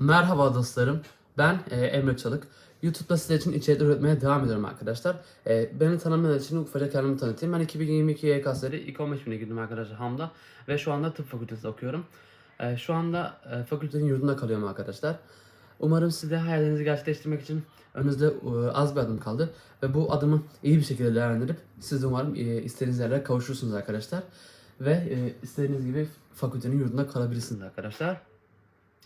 Merhaba dostlarım. Ben e, Emre Çalık. YouTube'da sizler için içerik üretmeye devam ediyorum arkadaşlar. E, beni tanımayan için ufacık kendimi tanıtayım. Ben 2022 YKS'leri ilk 15 bine girdim arkadaşlar Ham'da. Ve şu anda tıp fakültesi okuyorum. E, şu anda e, fakültenin yurdunda kalıyorum arkadaşlar. Umarım siz de hayallerinizi gerçekleştirmek için önünüzde e, az bir adım kaldı. Ve bu adımı iyi bir şekilde değerlendirip siz de umarım e, istediğiniz yerlere kavuşursunuz arkadaşlar. Ve e, istediğiniz gibi fakültenin yurdunda kalabilirsiniz arkadaşlar.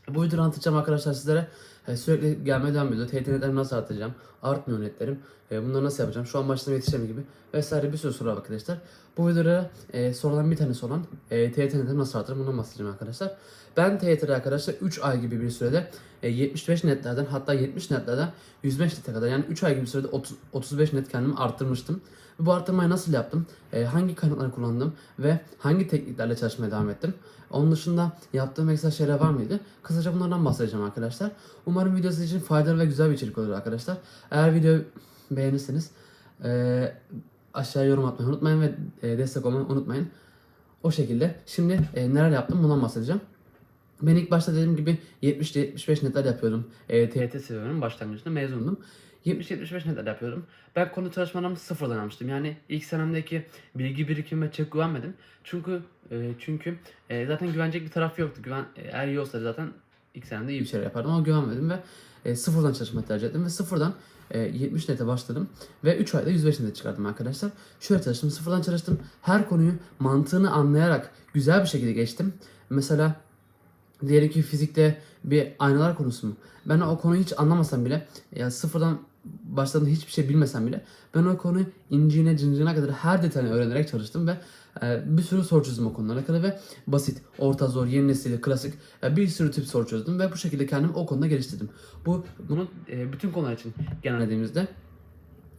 Bu videoda anlatacağım arkadaşlar sizlere e, sürekli gelmeye devam ediyor. TYT nasıl arttıracağım? Artmıyor netlerim. E, bunları nasıl yapacağım? Şu an başlarına yetişeceğim gibi. Vesaire bir sürü soru var arkadaşlar. Bu videoda e, sorulan bir tanesi olan e, TYT netlerimi nasıl arttırırım? Bundan bahsedeceğim arkadaşlar. Ben TYT'de arkadaşlar 3 ay gibi bir sürede e, 75 netlerden hatta 70 netlerden 105 nete kadar yani 3 ay gibi bir sürede 30, 35 net kendimi arttırmıştım. Bu arttırmayı nasıl yaptım? E, hangi kaynakları kullandım? Ve hangi tekniklerle çalışmaya devam ettim? Onun dışında yaptığım ekstra şeyler var mıydı? Kısaca bunlardan bahsedeceğim arkadaşlar. Umarım video sizin için faydalı ve güzel bir içerik olur arkadaşlar. Eğer videoyu beğenirseniz e, aşağıya yorum atmayı unutmayın ve e, destek olmayı unutmayın. O şekilde. Şimdi e, neler yaptım bundan bahsedeceğim. Ben ilk başta dediğim gibi 70-75 netler yapıyordum. E, TYT seviyorum başlangıçta mezundum. 70-75 netler yapıyordum. Ben konu çalışmalarımı sıfırdan almıştım. Yani ilk senemdeki bilgi birikimime çok güvenmedim. Çünkü e, çünkü e, zaten güvenecek bir taraf yoktu. Güven e, eğer iyi olsaydı zaten ilk senemde iyi bir şeyler yapardım ama güvenmedim ve e, sıfırdan çalışmayı tercih ettim ve sıfırdan e, 70 nete başladım ve 3 ayda 105 nete çıkardım arkadaşlar. Şöyle çalıştım, sıfırdan çalıştım. Her konuyu mantığını anlayarak güzel bir şekilde geçtim. Mesela diyelim ki fizikte bir aynalar konusu mu? Ben o konuyu hiç anlamasam bile ya sıfırdan başladığında hiçbir şey bilmesem bile ben o konuyu inciğine cinciğine kadar her detayını öğrenerek çalıştım ve e, bir sürü soru çözdüm o konulara kadar ve basit, orta zor, yeni nesil, klasik e, bir sürü tip soru çözdüm ve bu şekilde kendimi o konuda geliştirdim. Bu bunu e, bütün konular için genellediğimizde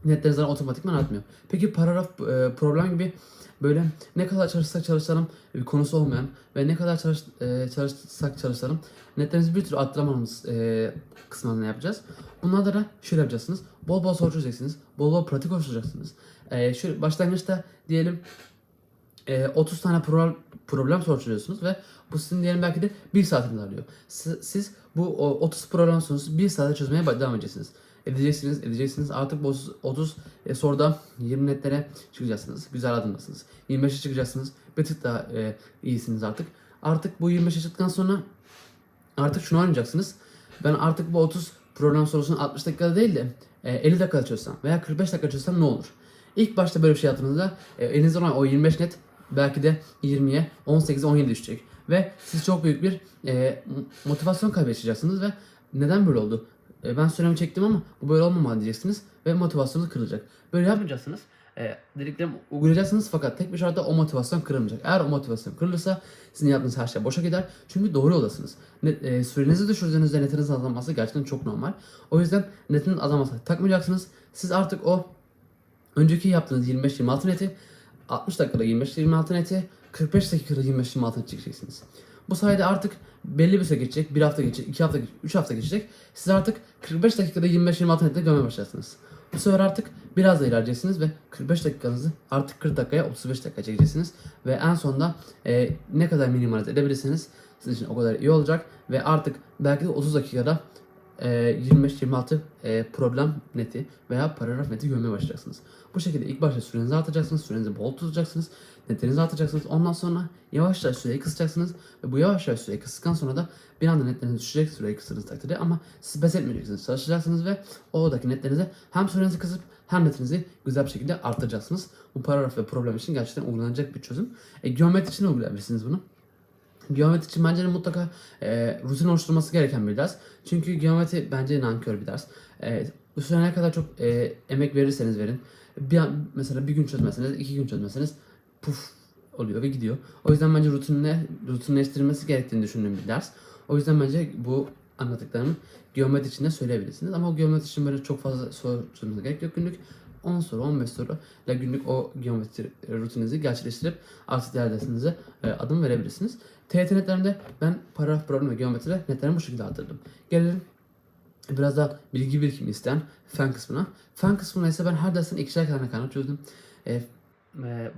netleriniz zaten otomatikman artmıyor. Peki paragraf e, problem gibi böyle ne kadar çalışsak çalışalım bir konusu olmayan ve ne kadar çalış, e, çalışsak çalışalım netlerinizi bir türlü arttıramamamız e, kısmında yapacağız? Bunlarda da şöyle yapacaksınız. Bol bol soru çözeceksiniz. Bol bol pratik oluşturacaksınız. E, şöyle başlangıçta diyelim e, 30 tane problem, problem soru çözüyorsunuz ve bu sizin diyelim belki de 1 saatinizi alıyor. Siz, siz bu o, 30 problem sorusu 1 saate çözmeye devam edeceksiniz. Edeceksiniz, edeceksiniz. Artık bu 30, 30 e, soruda 20 netlere çıkacaksınız. Güzel adımdasınız. 25'e çıkacaksınız. Bir tık daha e, iyisiniz artık. Artık bu 25'e çıktıktan sonra artık şunu oynayacaksınız. Ben artık bu 30 problem sorusunu 60 dakikada değil de e, 50 dakikada çözsem veya 45 dakika çözsem ne olur? İlk başta böyle bir şey yaptığınızda e, elinizde olan o 25 net belki de 20'ye, 18'e, 17'ye düşecek. Ve siz çok büyük bir e, motivasyon kaybedeceksiniz ve neden böyle oldu? E, ben süremi çektim ama bu böyle olmamalı diyeceksiniz ve motivasyonunuz kırılacak. Böyle yapmayacaksınız. E, dediklerimi uygulayacaksınız fakat tek bir şartta o motivasyon kırılmayacak. Eğer o motivasyon kırılırsa sizin yaptığınız her şey boşa gider. Çünkü doğru yoldasınız. Net, e, sürenizi düşürdüğünüzde netiniz azalması gerçekten çok normal. O yüzden netiniz azalmasına takmayacaksınız. Siz artık o önceki yaptığınız 25-26 neti 60 dakikada 25-26 neti 45 dakikada 25-26 net çekeceksiniz. Bu sayede artık belli bir süre geçecek. Bir hafta geçecek, iki hafta geçecek, üç hafta geçecek. Siz artık 45 dakikada 25-26 nette görmeye başlarsınız. Bu sefer artık biraz da ilerleyeceksiniz ve 45 dakikanızı artık 40 dakikaya 35 dakika çekeceksiniz. Ve en sonunda e, ne kadar minimalize edebilirseniz sizin için o kadar iyi olacak. Ve artık belki de 30 dakikada 25-26 e, problem neti veya paragraf neti görmeye başlayacaksınız. Bu şekilde ilk başta sürenizi artacaksınız, sürenizi bol tutacaksınız, netlerinizi artacaksınız. Ondan sonra yavaş yavaş süreyi kısacaksınız ve bu yavaş yavaş süreyi kıstıktan sonra da bir anda netleriniz düşecek süreyi kıstığınız takdirde ama siz pes etmeyeceksiniz. Çalışacaksınız ve oradaki netlerinizi hem sürenizi kısıp hem netinizi güzel bir şekilde arttıracaksınız. Bu paragraf ve problem için gerçekten uygulanacak bir çözüm. E, geometri için uygulayabilirsiniz bunu. Geometri için bence de mutlaka e, rutin oluşturması gereken bir ders. Çünkü geometri bence nankör bir ders. E, üstüne ne kadar çok e, emek verirseniz verin. Bir, an- mesela bir gün çözmezseniz, iki gün çözmezseniz puf oluyor ve gidiyor. O yüzden bence rutinle, rutinleştirilmesi gerektiğini düşündüğüm bir ders. O yüzden bence bu anlattıklarımı geometri için de söyleyebilirsiniz. Ama o geometri için böyle çok fazla soru çözmenize gerek yok günlük. 10 soru, 15 soru ile günlük o geometri rutininizi gerçekleştirip artık diğer dersinize e, adım verebilirsiniz. TYT netlerimde ben paragraf problem ve geometride netlerimi bu şekilde arttırdım. Gelelim biraz daha bilgi birikimi isteyen fen kısmına. Fen kısmına ise ben her dersin ikişer tane kaynak çözdüm. E, e,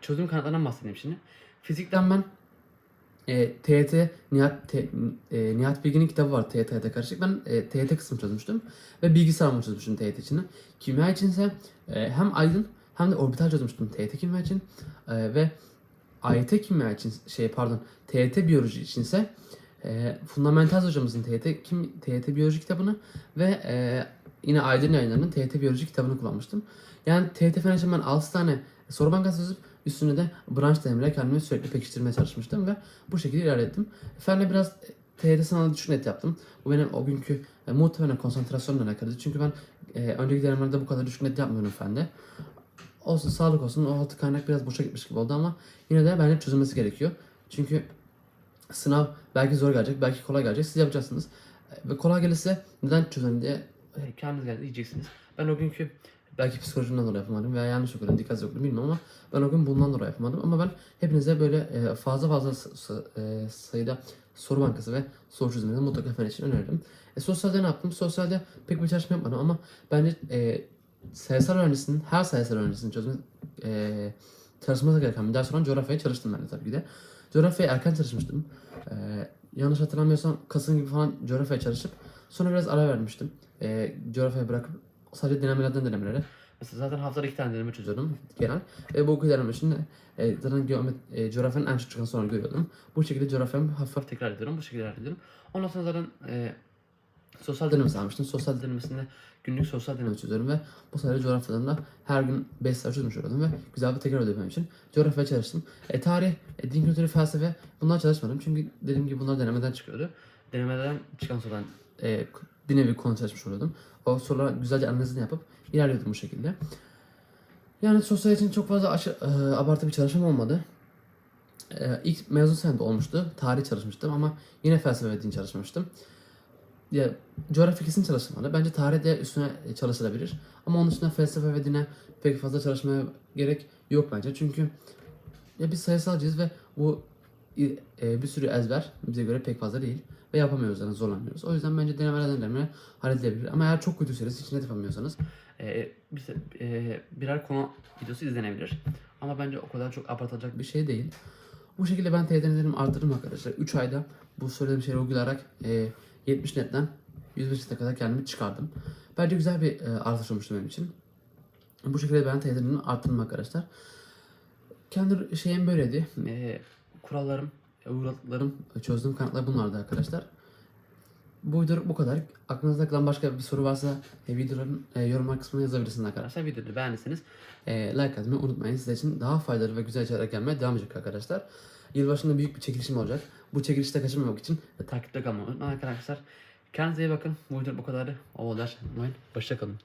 çözdüğüm kaynaklardan bahsedeyim şimdi. Fizikten ben e, TYT Nihat, T- e, Nihat Bilgin'in kitabı var TYT'ye karışık. Ben e, TYT kısmını çözmüştüm ve bilgisayar mı çözmüştüm TYT için. Kimya için ise e, hem aydın hem de orbital çözmüştüm TYT kimya için E, ve AYT kimya için şey pardon TYT biyoloji içinse e, Fundamental hocamızın TYT kim TYT biyoloji kitabını ve e, yine Aydın yayınlarının TYT biyoloji kitabını kullanmıştım. Yani TYT fen için ben 6 tane soru bankası çözüp üstüne de branş denemeyle kendimi sürekli pekiştirmeye çalışmıştım ve bu şekilde ilerledim. Fenle biraz TYT sınavında düşük net yaptım. Bu benim o günkü e, muhtemelen konsantrasyonla alakalıydı. Çünkü ben e, önceki denemelerde bu kadar düşük net yapmıyorum fende. Olsun sağlık olsun o altı kaynak biraz boşa gitmiş gibi oldu ama yine de bence çözülmesi gerekiyor. Çünkü sınav belki zor gelecek, belki kolay gelecek. Siz yapacaksınız. Ve kolay gelirse neden çözün diye e, kendiniz geldi diyeceksiniz. Ben o günkü belki psikolojimden dolayı yapamadım veya yanlış okudum, dikkat okudum bilmiyorum ama ben o gün bundan dolayı yapamadım. Ama ben hepinize böyle e, fazla fazla e, sayıda soru bankası ve soru çözümlerini mutlaka fen için öneririm. E, sosyalde ne yaptım? Sosyalde pek bir çalışma yapmadım ama bence e, sayısal öğrencisinin, her sayısal öğrencisinin çözme, e, çalışması gereken bir ders olan coğrafyaya çalıştım ben de tabii ki de. Coğrafyaya erken çalışmıştım. E, yanlış hatırlamıyorsam Kasım gibi falan coğrafyaya çalışıp sonra biraz ara vermiştim. E, coğrafyayı bırakıp sadece denemelerden denemelere. Mesela zaten haftada iki tane deneme çözüyordum genel. E, bu deneme için e, zaten geomet, e, coğrafyanın en çok çıkan sonra görüyordum. Bu şekilde coğrafyamı hafif hafif tekrar ediyorum. Bu şekilde ilerliyorum. Ondan sonra zaten e, sosyal denemesi almıştım. Sosyal denemesinde günlük sosyal deneme çözüyorum ve bu sayede coğrafyadan da her gün 5 saat çözmüş oluyordum ve güzel bir tekrar ödemem için coğrafya çalıştım. E, tarih, e, din kültürü, felsefe bunlar çalışmadım çünkü dediğim gibi bunlar denemeden çıkıyordu. Denemeden çıkan sorudan e, bir nevi konu çalışmış oluyordum. O sorulara güzelce analizini yapıp ilerliyordum bu şekilde. Yani sosyal için çok fazla aşı, e, abartı bir çalışmam olmadı. E, ilk mezun senemde olmuştu. Tarih çalışmıştım ama yine felsefe ve din çalışmamıştım. Ya, coğrafya kesin çalışılmalı. Bence tarih de üstüne çalışılabilir. Ama onun üstüne felsefe ve dine pek fazla çalışmaya gerek yok bence. Çünkü ya biz sayısalcıyız ve bu e, bir sürü ezber bize göre pek fazla değil. Ve yapamıyoruz yani zorlanıyoruz. O yüzden bence denemelerden denemeye halledilebilir. Ama eğer çok kötüyseniz hiç net yapamıyorsanız e, bir, e, birer konu videosu izlenebilir. Ama bence o kadar çok abartılacak bir şey değil. Bu şekilde ben TYT'lerimi arttırdım arkadaşlar. 3 ayda bu söylediğim şeyleri uygulayarak e, 70 netten 105 nete kadar kendimi çıkardım. Bence güzel bir e, artış olmuştu benim için. Bu şekilde ben TYT'lerimi arttırdım arkadaşlar. Kendi şeyim böyleydi. E, kurallarım, e, uyguladıklarım, e, çözdüğüm kaynaklar bunlardı arkadaşlar. Bu video bu kadar. Aklınızda kalan başka bir soru varsa e, videonun e, yorumlar kısmına yazabilirsiniz arkadaşlar. Videoyu beğendiyseniz e, like atmayı unutmayın. Sizler için daha faydalı ve güzel içerikler gelmeye devam edecek arkadaşlar. Yılbaşında büyük bir çekilişim olacak. Bu çekilişte kaçırmamak için e, takipte kalmayı unutmayın arkadaşlar. Kendinize iyi bakın. Bu video bu kadar. Hoşçakalın.